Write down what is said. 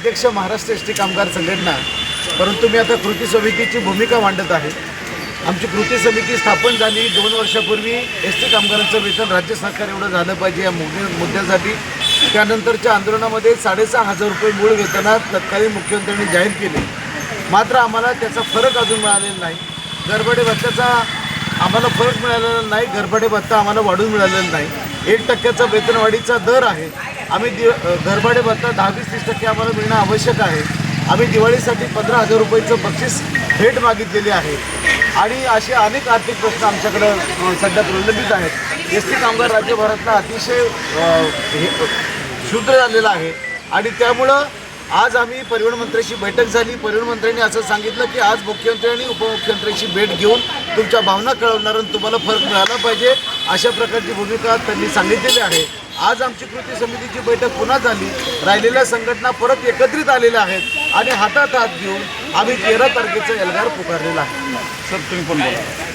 अध्यक्ष Maharashtra S T कामगार संघटना परंतु मी आता कृती समितीची भूमिका मांडत आहे. आमची कृती समिती स्थापन झाली. दोन वर्षापूर्वी एस टी कामगारांचं वेतन राज्य सरकार एवढं झालं पाहिजे या मुद्द्यासाठी. त्यानंतरच्या आंदोलनामध्ये साडेसहा हजार रुपये मूळ वेतनात तत्कालीन मुख्यमंत्र्यांनी जाहीर केले. मात्र आम्हाला त्याचा फरक अजून मिळालेला नाही. गरबडे भत्त्याचा आम्हाला फरक मिळालेला नाही. गरबडे भत्ता आम्हाला वाढून मिळालेला नाही. एक टक्क्याचा वेतनवाढीचा दर आहे. आम्ही दि घरभाडे भत्ता दहा वीस तीस टक्के आम्हाला मिळणं आवश्यक आहे. आम्ही दिवाळीसाठी पंधरा हजार रुपयाचं बक्षीस भेट मागितलेली आहे. आणि असे अनेक आर्थिक प्रश्न आमच्याकडं सध्या प्रलंबित आहेत. एस टी कामगार राज्यभरातला अतिशय हे शूद्र झालेला आहे. आणि त्यामुळं आज आम्ही परिवहन मंत्र्याशी बैठक झाली. परिवहन मंत्र्यांनी असं सांगितलं की आज मुख्यमंत्री आणि उपमुख्यमंत्र्यांची भेट घेऊन तुमच्या भावना कळवणार आणि तुम्हाला फरक मिळाला पाहिजे अशा प्रकारची भूमिका त्यांनी सांगितलेली आहे. आज आमची कृती समितीची बैठक पुन्हा झाली. राहिलेल्या संघटना परत एकत्रित आलेल्या आहेत आणि हातात हात घेऊन आम्ही तेरा तारखेचं एल्गार पुकारलेला आहे. सर तुम्ही पण बोला.